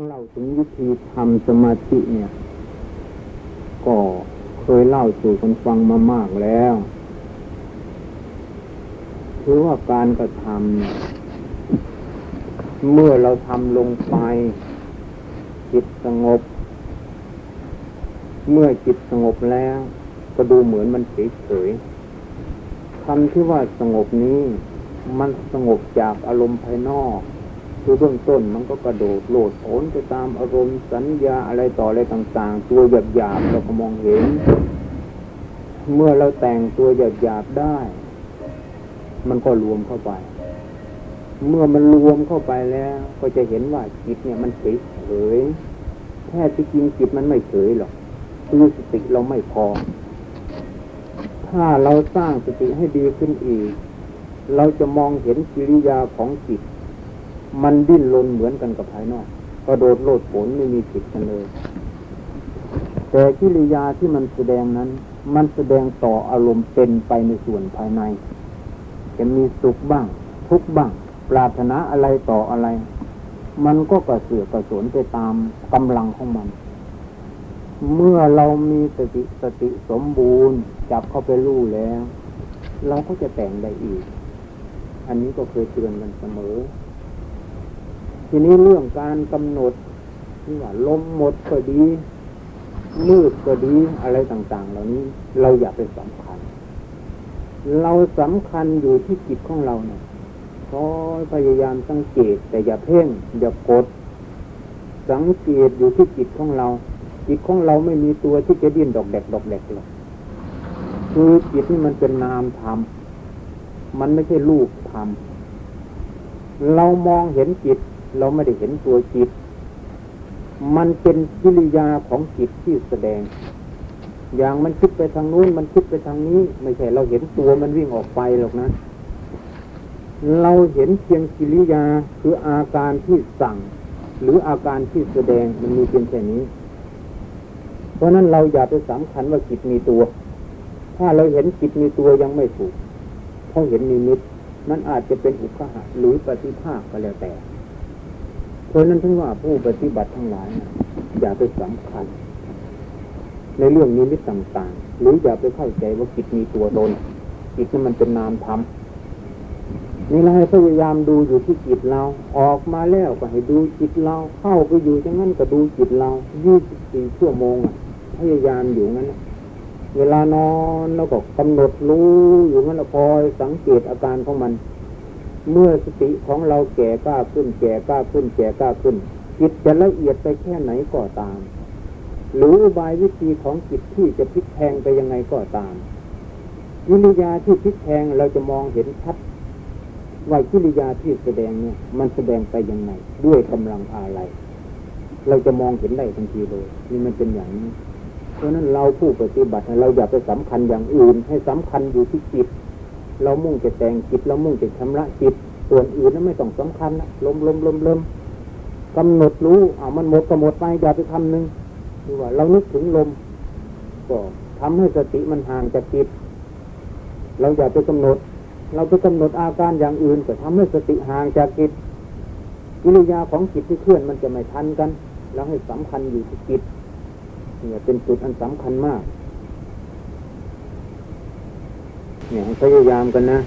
เล่าถึงวิธีทำสมาธิเนี่ย ก็เคยเล่าสู่คนฟังมามากแล้วคือว่าการกระทำเมื่อเราทำลงไป จิตสงบ เมื่อจิตสงบแล้ว ก็ดูเหมือนมันเฉยๆคำที่ว่าสงบนี้ มันสงบจากอารมณ์ภายนอก คือเบื้องต้นมันก็กระโดดโลดโผนไปตามอารมณ์สัญญาอะไรต่ออะไรต่างๆ ตัวหยาบๆเราก็มองเห็น เมื่อเราแต่งตัวหยาบๆได้ มันก็รวมเข้าไป เมื่อมันรวมเข้าไปแล้ว ก็จะเห็นว่าจิตเนี่ยมันเฉยเฉยแท้ที่จริงจิตมันไม่เฉยหรอกคือสติเราไม่พอ ถ้าเราสร้างสติให้ดีขึ้นอีก เราจะมองเห็นกิริยาของจิต มันดิ้นรนเหมือนกันกับภายนอกกระโดดโลดโผนไม่มีผิดกันเลย แต่กิริยาที่มันแสดงนั้น มันแสดงต่ออารมณ์เป็นไปในส่วนภายใน จะมีสุขบ้าง ทุกบ้าง ปรารถนาอะไรต่ออะไร มันก็กระเสือกกระสนไปตามกำลังของมัน เมื่อเรามีสติสติสมบูรณ์ จับเข้าไปรู้แล้ว เราก็จะแต่งได้อีก อันนี้ก็เคยเตือนกันเสมอ ทีนี้เรื่องการกำหนดที่ว่าลมหมดก็ดี มืดก็ดีอะไรต่าง ๆ เหล่านี้ เราอย่าไปสำคัญ เราสำคัญอยู่ที่จิตของเราเนี่ยคอยพยายามสังเกต แต่อย่าเพ่ง อย่ากด สังเกตอยู่ที่จิตของเรา จิตของเราไม่มีตัวที่จะดิ้นดอกแดกดอกแดกหรอกคือจิตนี่มันเป็นนามธรรมมันไม่ใช่รูปธรรมเรามองเห็นจิต เราไม่ได้เห็นตัวจิต มันเป็นกิริยาของจิตที่แสดง อย่างมันคิดไปทางนู้น มันคิดไปทางนี้ ไม่ใช่เราเห็นตัวมันวิ่งออกไปหรอกนะ เราเห็นเพียงกิริยาคืออาการที่สั่ง หรืออาการที่แสดงมันมีเพียงแค่นี้ เพราะนั้นเราอย่าไปสำคัญว่าจิตมีตัว ถ้าเราเห็นจิตมีตัวยังไม่ถูกเพราะเห็นนิมิตมันอาจจะเป็นอุคหะหรือปฏิภาคก็แล้วแต่ เพราะนั้นถึงว่าผู้ปฏิบัติทั้งหลาย อย่าไปสำคัญ ในเรื่องนิมิตต่างๆ หรืออย่าไปเข้าใจว่าจิตมีตัวตนจิตนั้นมันเป็นนามธรรมนี่เราให้พยายามดูอยู่ที่จิตเรา ออกมาแล้วก็ให้ดูจิตเรา เข้าไปอยู่อย่างนั้นก็ดูจิตเรายี่สิบสี่ชั่วโมงอะพยายามอยู่งั้นเวลานอนเราก็กำหนดรู้อยู่งั้นเราคอยสังเกตอาการของมัน เมื่อสติของเราแก่กล้าขึ้น แก่กล้าขึ้น แก่กล้าขึ้น จิตจะละเอียดไปแค่ไหนก็ตาม หรืออุบายวิธีของจิตที่จะพลิกแพงไปยังไงก็ตามกิริยาที่พลิกแพงเราจะมองเห็นชัดว่ากิริยาที่แสดงเนี่ย มันแสดงไปยังไง ด้วยกำลังอะไร เราจะมองเห็นได้ทันทีเลยนี่มันเป็นอย่างนี้เพราะนั้นเราผู้ปฏิบัติเราอย่าไปสำคัญอย่างอื่น ให้สำคัญอยู่ที่จิต เรามุ่งจะแต่งจิต เรามุ่งจะชำระจิต ส่วนอื่นนั้นไม่ต้องสำคัญนะลมลมลมลมกำหนดรู้อ่ามันหมดก็หมดไปอย่าไปคำนึงคือว่า เรานึกถึงลมก็ทำให้สติมันห่างจากจิต เราอย่าไปกำหนด เราไปกำหนดอาการอย่างอื่นก็ทำให้สติห่างจากจิตกิริยาของจิตที่เคลื่อนมันจะไม่ทันกัน แล้วให้สำคัญอยู่ที่จิตเนี่ยเป็นจุดอันสำคัญมาก เนี่ยพยายามกันนะ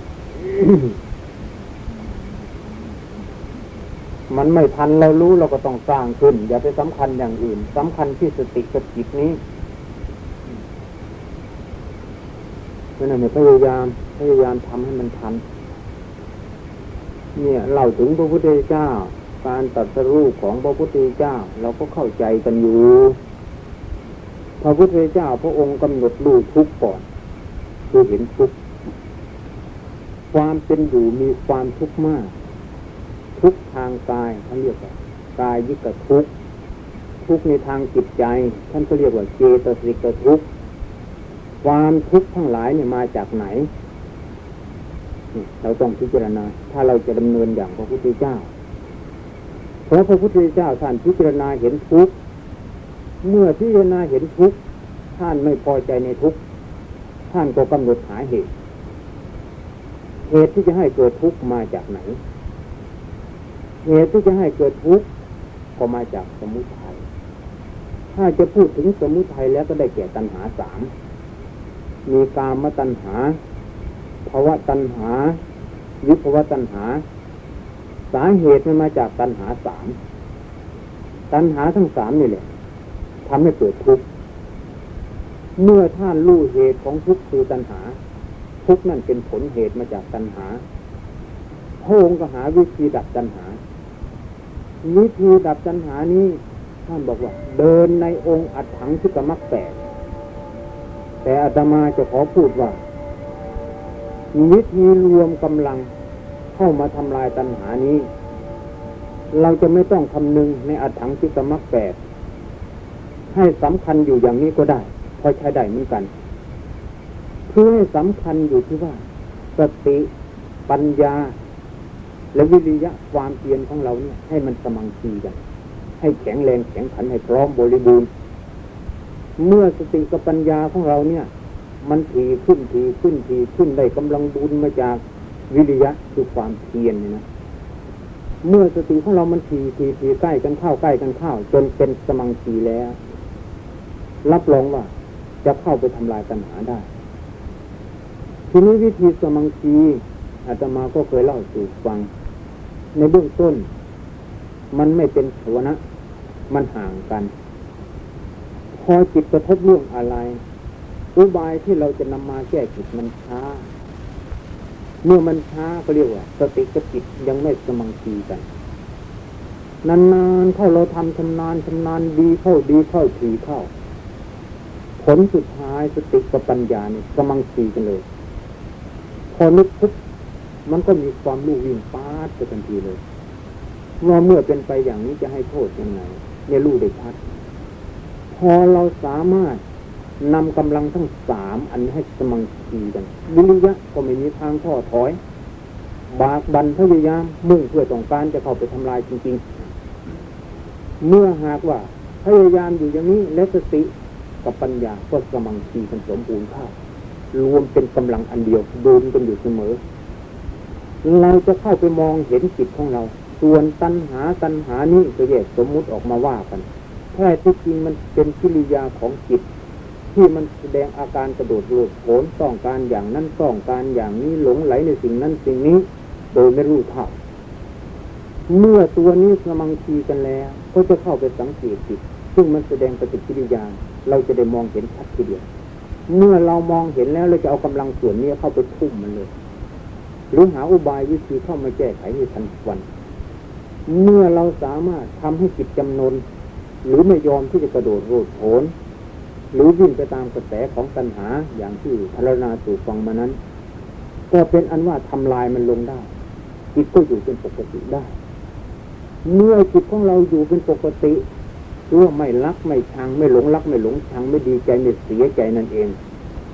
มันไม่ทันเรารู้เราก็ต้องสร้างขึ้น อย่าไปสำคัญอย่างอื่นสำคัญที่สติกับจิตนี้เพราะนั้นเนี่ยพยายามพยายามทำให้มันทัน เนี่ยเล่าถึงพระพุทธเจ้า การตรัสรู้ของพระพุทธเจ้า เราก็เข้าใจกันอยู่พระพุทธเจ้าพระองค์กำหนดรู้ทุกข์ก่อนคือเห็นทุกข์ ความเป็นอยู่มีความทุกข์มาก ทุกทางกายท่านเรียกว่ากายยิกทุกทุกในทางจิตใจ ท่านก็เรียกว่าเจตสิกทุกความทุกข์ทั้งหลายเนี่ยมาจากไหนเราต้องพิจารณา ถ้าเราจะดำเนินอย่างพระพุทธเจ้าเพราะพระพุทธเจ้าท่านพิจารณาเห็นทุกข์เมื่อพิจารณาเห็นทุกข์ท่านไม่พอใจในทุกข์ท่านก็กำหนดหาเหตุ เหตุที่จะให้เกิดทุกข์มาจากไหน เหตุที่จะให้เกิดทุกข์ก็มาจากสมุทัย ถ้าจะพูดถึงสมุทัยแล้วก็ได้แก่ตัณหาสาม มีกามตัณหาภาวะตัณหา วิภวะตัณหา สาเหตุมันมาจากตัณหาสาม ตัณหาทั้งสามนี่แหละทำให้เกิดทุกข์ เมื่อท่านรู้เหตุของทุกข์คือตัณหา ทุกข์นั่นเป็นผลเหตุมาจากตัณหาพระองค์ก็หาวิธีดับตัณหา วิธีดับตัณหานี้ท่านบอกว่า เดินในองค์อัดถังทุกมักแปดแต่อาตมาจะขอพูดว่า วิธีรวมกำลังเข้ามาทำลายตัณหานี้ เราจะไม่ต้องคำนึงในอัดถังทุกมักแปดให้สำคัญอยู่อย่างนี้ก็ได้ พอใช้ได้เหมือนกัน เพื่อให้สำคัญอยู่ที่ว่า สติปัญญา และวิริยะความเพียรของเราเนี่ย ให้มันสมังคีกัน ให้แข็งแรงแข็งขันให้พร้อมบริบูรณ์ เมื่อสติกับปัญญาของเราเนี่ย มันทีขึ้นทีขึ้นทีขึ้นได้กำลังบุญมาจากวิริยะคือความเพียรเนี่ยนะเมื่อสติของเรามันทีทีทีใกล้กันเข้าใกล้กันเข้าจนเป็นสมังคีแล้ว รับรองว่าจะเข้าไปทำลายตัณหาได้ ทีนี้วิธีสมังคีอาตมาก็เคยเล่าสู่ฟัง ในเบื้องต้น มันไม่เป็นสวนะ มันห่างกัน พอจิตกระทบเรื่องอะไรอุบายที่เราจะนำมาแก้จิตมันช้า เมื่อมันช้าก็เรียกว่าสติกับจิตยังไม่สมังคีกันนานๆเข้าเราทำชำนาญชำนาญดีเข้าดีเข้าทีเข้า ผลสุดท้ายสติกับปัญญาเนี่ยสมังคีกันเลย พอนึกปุ๊บมันก็มีความรู้วิ่งปาดไปทันทีเลยว่าเมื่อเป็นไปอย่างนี้จะให้โทษยังไงเนี่ยรู้ได้ชัดพอเราสามารถนำกำลังทั้งสามอันนี้ให้สมังคีกันวิริยะก็ไม่มีทางท้อถอย บากบันพยายามมุ่งเพื่อต้องการจะเข้าไปทำลายจริง ๆ เมื่อหากว่าพยายามอยู่อย่างนี้และสติกับปัญญาก็สมังคีกันสมบูรณ์ข้า รวมเป็นกำลังอันเดียวดูนกันอยู่เสมอ เราจะเข้าไปมองเห็นจิตของเรา ส่วนตัณหาตัณหานี้ก็แยกสมมุติออกมาว่ากันแท้ที่จริงมันเป็นกิริยาของจิต ที่มันแสดงอาการกระโดดโลดโผนต้องการอย่างนั้นต้องการอย่างนี้หลงไหลในสิ่งนั้นสิ่งนี้ โดยไม่รู้เท่าเมื่อตัวนี้สมังคีกันแล้ว ก็จะเข้าไปสังเกตจิตซึ่งมันแสดงปฏิกิริยา เราจะได้มองเห็นชัดทีเดียว เมื่อเรามองเห็นแล้วเราจะเอากำลังส่วนนี้เข้าไปทุ่มมันเลย หรือหาอุบายวิธีเข้ามาแก้ไขให้ทันวัน เมื่อเราสามารถทำให้จิตจำนนหรือไม่ยอมที่จะกระโดดโลดโผนหรือวิ่งไปตามกระแสของตัณหาอย่างที่พารณาสู่ฟังมานั้น ก็เป็นอันว่าทำลายมันลงได้ จิตก็อยู่เป็นปกติได้ เมื่อจิตของเราอยู่เป็นปกติ คือว่าไม่รักไม่ชัง ไม่หลงรักไม่หลงชัง ไม่ดีใจไม่เสียใจนั่นเอง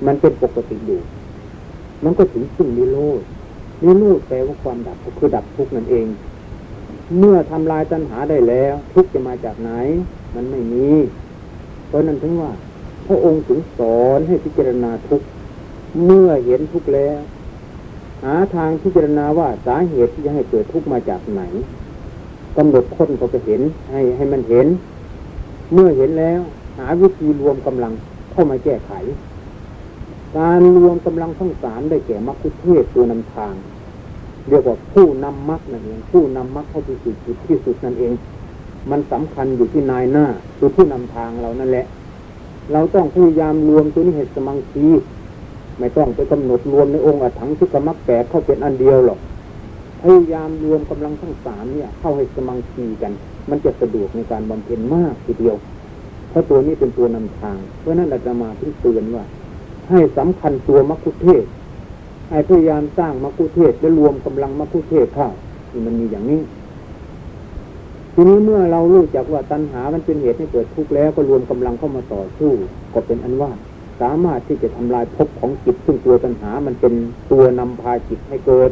มันเป็นปกติอยู่ มันก็ถึงซึ่งนิโรธนิโรธแปลว่าความดับก็คือดับทุกข์นั่นเอง เมื่อทำลายตัณหาได้แล้ว ทุกข์จะมาจากไหน มันไม่มี เพราะนั้นถึงว่า พระองค์ถึงสอนให้พิจารณาทุกข์เมื่อเห็นทุกข์แล้วหาทางพิจารณาว่าสาเหตุที่จะให้เกิดทุกข์มาจากไหนกำหนดค้นก็จะเห็นให้ให้มันเห็น เมื่อเห็นแล้ว หาวิธีรวมกำลังเข้ามาแก้ไข การรวมกำลังทั้งสามได้แก่มรรคุเทศตัวนำทาง เรียกว่าผู้นำมรรคนั่นเองผู้นำมรรคเข้าไปสู่จุดที่สุดนั่นเอง มันสำคัญอยู่ที่นายหน้าคือผู้นำทางเรานั่นแหละ เราต้องพยายามรวมตัวนี้ให้สมังคีไม่ต้องไปกำหนดรวมในองค์อัฏฐังทุกมรรคแปดเข้าเป็นอันเดียวหรอกพยายามรวมกำลังทั้งสามเนี่ย เข้าให้สมังคีกัน มันจะสะดวกในการบำเพ็ญมากทีเดียว เพราะตัวนี้เป็นตัวนำทาง เพราะนั้นอาจจะมาที่เตือนว่า ให้สำคัญตัวมัคคุเทศให้พยายามสร้างมัคคุเทศและรวมกำลังมัคคุเทศเข้าที่มันมีอย่างนี้ทีนี้เมื่อเรารู้จักว่าตัณหามันเป็นเหตุให้เกิดทุกข์แล้วก็รวมกำลังเข้ามาต่อสู้ก็เป็นอันว่าสามารถที่จะทำลายภพของจิตซึ่งตัวตัณหามันเป็นตัวนำพาจิตให้เกิด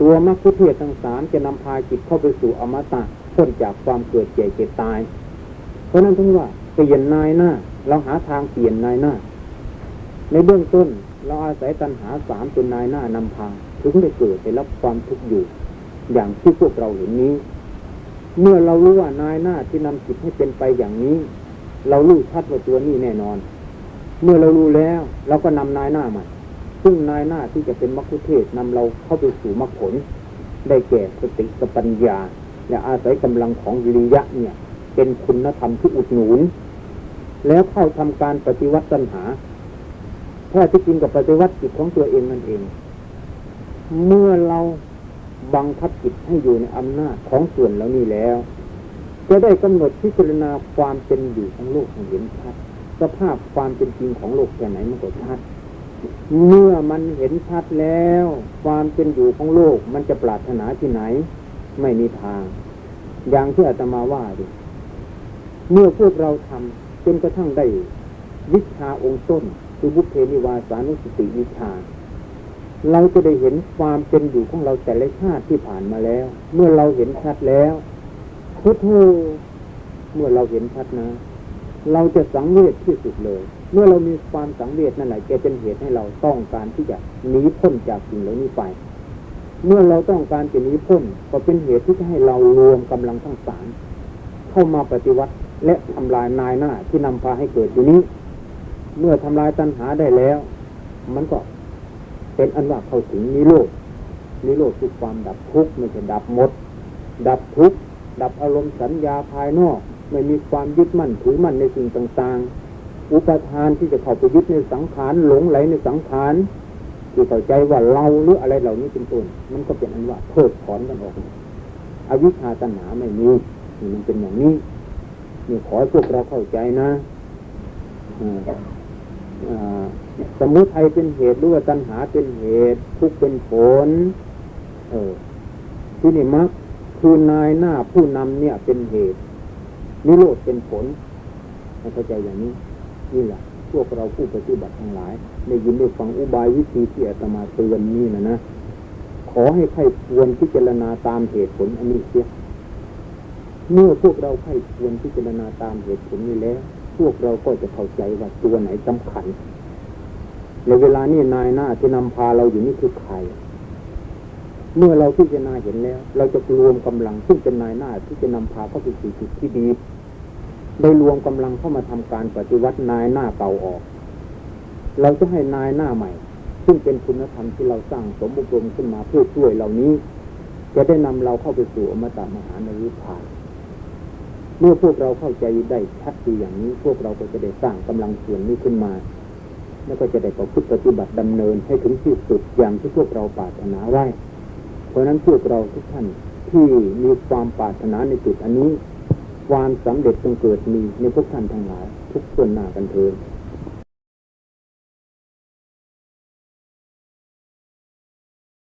ตัวมรรคุเทศทั้งสามจะนำพาจิตเข้าไปสู่อมตะ พ้นจากความเกิดเจ็บเจ็บตาย เพราะนั้นถึงว่าเปลี่ยนนายหน้า เราหาทางเปลี่ยนนายหน้า ในเบื้องต้นเราอาศัยตัณหาสามเป็นนายหน้านำพาถึงได้เกิดได้รับความทุกข์อยู่ อย่างที่พวกเราเห็นนี้ เมื่อเรารู้ว่านายหน้าที่นำจิตให้เป็นไปอย่างนี้ เรารู้ชัดว่าตัวนี้แน่นอน เมื่อเรารู้แล้วเราก็นำนายหน้ามาซึ่งนายหน้าที่จะเป็นมรรคุเทศนำเราเข้าไปสู่มรรคผล ได้แก่สติกับปัญญา และอาศัยกำลังของวิริยะเนี่ย เป็นคุณธรรมที่อุดหนุน แล้วเข้าทำการปฏิวัติตัณหาแท้ที่จริงกับปฏิวัติจิตของตัวเองนั่นเอง เมื่อเราบังคับจิตให้อยู่ในอำนาจของส่วนเหล่านี้แล้ว จะได้กำหนดพิจารณาความเป็นอยู่ของโลกให้เห็นชัดสภาพความเป็นจริงของโลกแค่ไหนมันก็ชัดเมื่อมันเห็นชัดแล้ว ความเป็นอยู่ของโลกมันจะปรารถนาที่ไหน ไม่มีทาง อย่างที่อาตมาว่าดิเมื่อพวกเราทำจนกระทั่งได้ วิชาองค์ต้น คือบุพเพนิวาสานุสติวิชา เราจะได้เห็นความเป็นอยู่ของเราแต่ละชาติที่ผ่านมาแล้ว เมื่อเราเห็นชัดแล้วพุทโธเมื่อเราเห็นชัดนะ เราจะสังเวชที่สุดเลย เมื่อเรามีความสังเวชนั่นแหละจะเป็นเหตุให้เราต้องการที่จะหนีพ้นจากสิ่งเหล่านี้ไป เมื่อเราต้องการจะหนีพ้นก็เป็นเหตุที่จะให้เรารวมกำลังทั้งสามเข้ามาปฏิวัติและทำลายนายหน้าที่นำพาให้เกิดอยู่นี้ เมื่อทำลายตัณหาได้แล้ว มันก็เป็นอันว่าเข้าถึงนิโรธนิโรธคือความดับทุกข์ไม่ใช่ดับหมด ดับทุกข์ดับอารมณ์สัญญาภายนอก ไม่มีความยึดมั่นถือมั่นในสิ่งต่างๆ อุปทานที่จะเข้าไปยึดในสังขารหลงไหลในสังขาร ที่เข้าใจว่าเราหรืออะไรเหล่านี้เป็นต้นมันก็เป็นอันว่าเพิกถอนกันออกอวิชชาตัณหาไม่มีนี่มันเป็นอย่างนี้นี่ขอให้พวกเราเข้าใจนะสมุทัยเป็นเหตุหรือว่าตัณหาเป็นเหตุ ทุกเป็นผล เออ ที่นี่มักคือนายหน้าผู้นำเนี่ยเป็นเหตุนิโรธเป็นผลเข้าใจอย่างนี้นี่แหละ พวกเราผู้ปฏิบัติทั้งหลายได้ยินได้ฟังอุบายวิธีที่อาตมาเตือนนี่นะนะขอให้ใครควรพิจารณาตามเหตุผลอันนี้เสียเมื่อพวกเราใครควรพิจารณาตามเหตุผลนี้แล้ว พวกเราก็จะเข้าใจว่าตัวไหนสำคัญในเวลานี้นายหน้าที่นำพาเราอยู่นี่คือใครเมื่อเราพิจารณาเห็นแล้ว เราจะรวมกำลังซึ่งเป็นนายหน้าที่จะนำพาเข้าไปสู่จุดที่ดี ได้รวมกำลังเข้ามาทำการปฏิวัตินายหน้าเก่าออก เราจะให้นายหน้าใหม่ ซึ่งเป็นคุณธรรมที่เราสร้างสมบุรมขึ้นมาเพื่อช่วยเหล่านี้ จะได้นำเราเข้าไปสู่อมตะมหานวิพานเมื่อพวกเราเข้าใจได้ชัดดีอย่างนี้ พวกเราก็จะได้สร้างกำลังส่วนนี้ขึ้นมาแล้วก็จะได้ประพฤติปฏิบัติดำเนินให้ถึงที่สุดอย่างที่พวกเราปรารถนาไว้ เพราะนั้นพวกเราทุกท่านที่มีความปรารถนาในจุดอันนี้ ความสำเร็จจงเกิดมีในพวกท่านทั้งหลาย ทุกส่วนหน้ากันเถิด